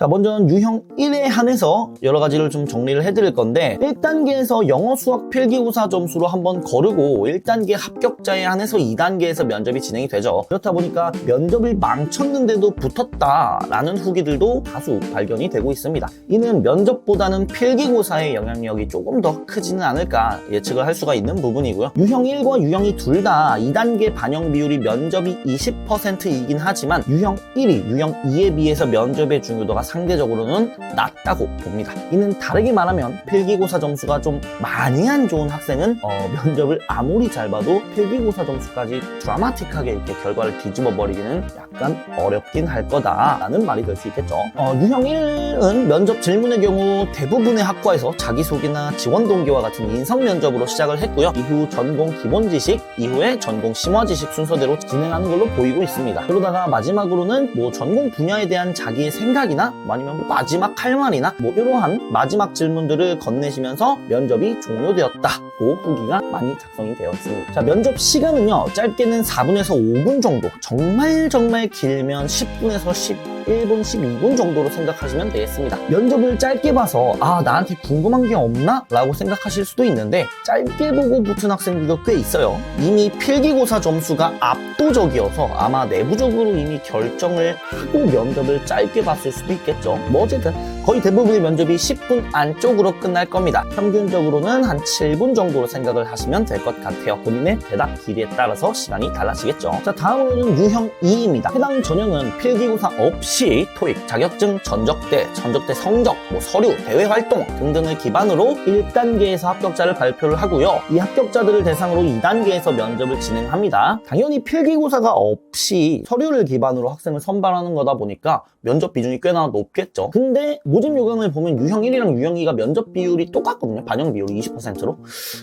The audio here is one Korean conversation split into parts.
자, 먼저 유형 1에 한해서 여러 가지를 좀 정리를 해드릴 건데 1단계에서 영어 수학 필기고사 점수로 한번 거르고 1단계 합격자에 한해서 2단계에서 면접이 진행이 되죠. 그렇다 보니까 면접을 망쳤는데도 붙었다라는 후기들도 다수 발견이 되고 있습니다. 이는 면접보다는 필기고사의 영향력이 조금 더 크지는 않을까 예측을 할 수가 있는 부분이고요. 유형 1과 유형 2 둘 다 2단계 반영 비율이 면접이 20%이긴 하지만 유형 1이 유형 2에 비해서 면접의 중요도가 상대적으로는 낮다고 봅니다. 이는 다르게 말하면 필기고사 점수가 좀 많이 안 좋은 학생은 어, 면접을 아무리 잘 봐도 필기고사 점수까지 드라마틱하게 이렇게 결과를 뒤집어 버리기는 약간 어렵긴 할 거다라는 말이 될 수 있겠죠. 어, 유형 1은 면접 질문의 경우 대부분의 학과에서 자기소개나 지원 동기와 같은 인성 면접으로 시작을 했고요. 이후 전공 기본 지식, 이후에 전공 심화 지식 순서대로 진행하는 걸로 보이고 있습니다. 그러다가 마지막으로는 뭐 전공 분야에 대한 자기의 생각이나 뭐 아니면 뭐 마지막 할 말이나 뭐 이러한 마지막 질문들을 건네시면서 면접이 종료되었다 고 후기가 많이 작성이 되어 있습니다. 자, 면접 시간은요, 짧게는 4분에서 5분 정도, 정말 정말 길면 10분에서 11분, 12분 정도로 생각하시면 되겠습니다. 면접을 짧게 봐서, 아, 나한테 궁금한 게 없나? 라고 생각하실 수도 있는데, 짧게 보고 붙은 학생들도 꽤 있어요. 이미 필기고사 점수가 압도적이어서 아마 내부적으로 이미 결정을 하고 면접을 짧게 봤을 수도 있겠죠. 뭐 어쨌든 거의 대부분의 면접이 10분 안쪽으로 끝날 겁니다. 평균적으로는 한 7분 정도 로 생각을 하시면 될 것 같아요. 본인의 대답 길이에 따라서 시간이 달라지겠죠. 자, 다음으로는 유형 2입니다. 해당 전형은 필기고사 없이 토익, 자격증, 전적대, 전적대 성적, 뭐 서류, 대외 활동 등등을 기반으로 1단계에서 합격자를 발표를 하고요. 이 합격자들을 대상으로 2단계에서 면접을 진행합니다. 당연히 필기고사가 없이 서류를 기반으로 학생을 선발하는 거다 보니까 면접 비중이 꽤나 높겠죠. 근데 모집 요강을 보면 유형 1이랑 유형 2가 면접 비율이 똑같거든요. 반영 비율이 20%로.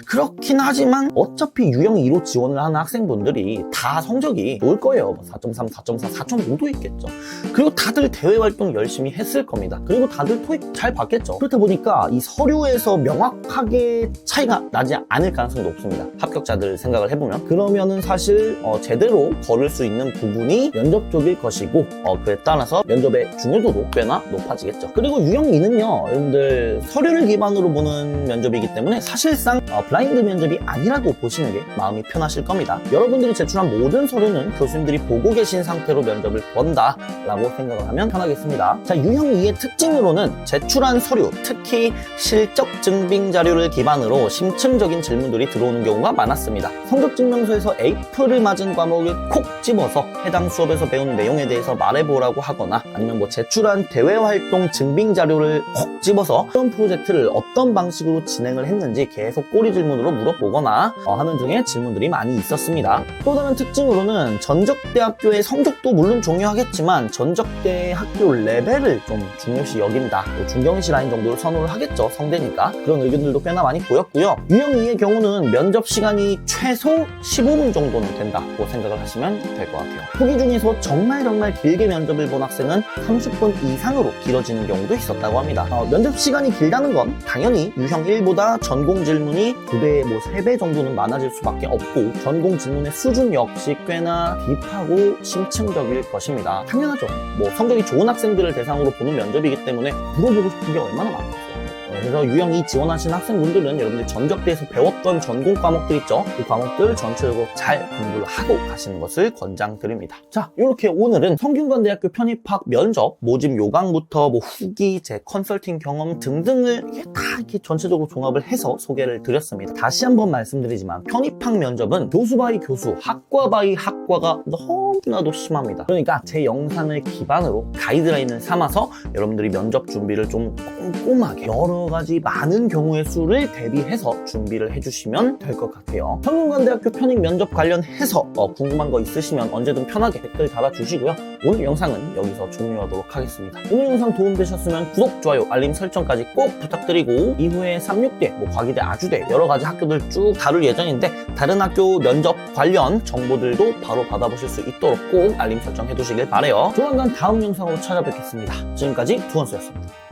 그렇긴 하지만 어차피 유형 2로 지원을 하는 학생분들이 다 성적이 좋을 거예요. 뭐 4.3, 4.4, 4.5도 있겠죠. 그리고 다들 대외 활동 열심히 했을 겁니다. 그리고 다들 토익 잘 봤겠죠. 그렇다 보니까 이 서류에서 명확하게 차이가 나지 않을 가능성이 높습니다. 합격자들 생각을 해보면. 그러면은 사실 어, 제대로 걸을 수 있는 부분이 면접 쪽일 것이고 어, 그에 따라서 면접의 중요도도 꽤나 높아지겠죠. 그리고 유형 2는요, 여러분들 서류를 기반으로 보는 면접이기 때문에 사실상 어, 블라인드 면접이 아니라고 보시는 게 마음이 편하실 겁니다. 여러분들이 제출한 모든 서류는 교수님들이 보고 계신 상태로 면접을 본다 라고 생각을 하면 편하겠습니다. 자, 유형 2의 특징으로는 제출한 서류, 특히 실적 증빙 자료를 기반으로 심층적인 질문들이 들어오는 경우가 많았습니다. 성적 증명서에서 A프를 맞은 과목을 콕 집어서 해당 수업에서 배운 내용에 대해서 말해보라고 하거나 아니면 뭐 제출한 대외 활동 증빙 자료를 콕 집어서 어떤 프로젝트를 어떤 방식으로 진행을 했는지 계속 꼬리 질문으로 물어보거나 어, 하는 등의 질문들이 많이 있었습니다. 또 다른 특징으로는 전적대학교의 성적도 물론 중요하겠지만 전적대 학교 레벨을 좀 중요시 여긴다. 또 중경시 라인 정도를 선호를 하겠죠. 성대니까. 그런 의견들도 꽤나 많이 보였고요. 유형 2의 경우는 면접 시간이 최소 15분 정도는 된다고 생각을 하시면 될 것 같아요. 후기 중에서 정말 정말 길게 면접을 본 학생은 30분 이상으로 길어지는 경우도 있었다고 합니다. 어, 면접 시간이 길다는 건 당연히 유형 1보다 전공 질문이 2배, 뭐 3배 정도는 많아질 수밖에 없고 전공 질문의 수준 역시 꽤나 딥하고 심층적일 것입니다. 당연하죠. 뭐 성적이 좋은 학생들을 대상으로 보는 면접이기 때문에 물어보고 싶은 게 얼마나 많겠어요. 어, 그래서 유형 2 지원하신 학생분들은 여러분들 전적대에서 배웠던 전공 과목들 있죠? 그 과목들 전체적으로 잘 공부를 하고 가시는 것을 권장드립니다. 자, 이렇게 오늘은 성균관대학교 편입학 면접, 모집 요강부터 뭐 후기, 제 컨설팅 경험 등등을 이렇게 다 이렇게 전체적으로 종합을 해서 소개를 드렸습니다. 다시 한번 말씀드리지만 편입학 면접은 교수 바이 교수, 학과 바이 학과가 너무나도 심합니다. 그러니까 제 영상을 기반으로 가이드라인을 삼아서 여러분들이 면접 준비를 좀 꼼꼼하게 여러 가지 많은 경우의 수를 대비해서 준비를 해주시면 될 것 같아요. 성균관대학교 편입 면접 관련해서 어, 궁금한 거 있으시면 언제든 편하게 댓글 달아주시고요. 오늘 영상은 여기서 종료하도록 하겠습니다. 오늘 영상 도움되셨으면 구독, 좋아요, 알림 설정까지 꼭 부탁드리고 이후에 36대, 뭐 과기대, 아주대 여러 가지 학교들 쭉 다룰 예정인데 다른 학교 면접 관련 정보들도 바로 받아보실 수 있도록 꼭 알림 설정 해 두시길 바래요. 조만간 다음 영상으로 찾아뵙겠습니다. 지금까지 두원수였습니다.